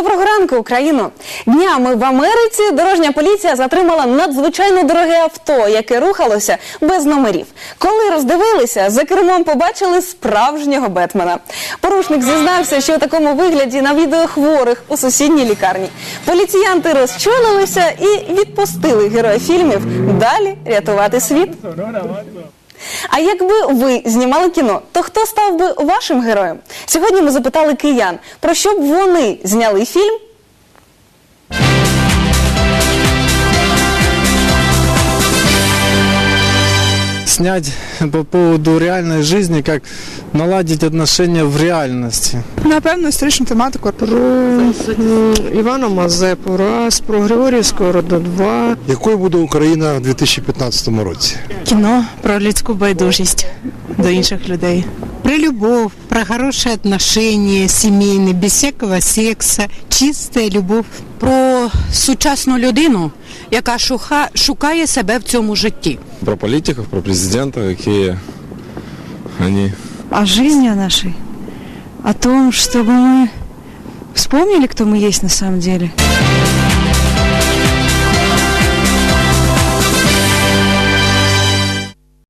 Доброго ранку, Україно! Днями в Америці дорожня поліція затримала надзвичайно дороге авто, яке рухалося без номерів. Коли роздивилися, за кермом побачили справжнього Бетмена. Порушник зізнався, що у такому вигляді на відео хворих у сусідній лікарні. Поліціянти розчулилися і відпустили героя фільмів далі рятувати світ. А якби ви знімали кіно, то хто став би вашим героєм? Сьогодні ми запитали киян, про що б вони зняли фільм. Снять по поводу реальной жизни, как наладить отношения в реальности. Напевно, історичну тематику. Про Івана Мазепу раз, про Григорівського роду два. Якою буде Україна в 2015 році? Кіно про людську байдужість до інших людей Про любовь, про хорошие отношения семейные, без всякого секса, чистая любовь. Про сучасну людину, яка шуха, шукає себе в цьому житті. про политиков, про президента, какие они о жизни о нашей, о том, чтобы мы вспомнили, кто мы есть на самом деле.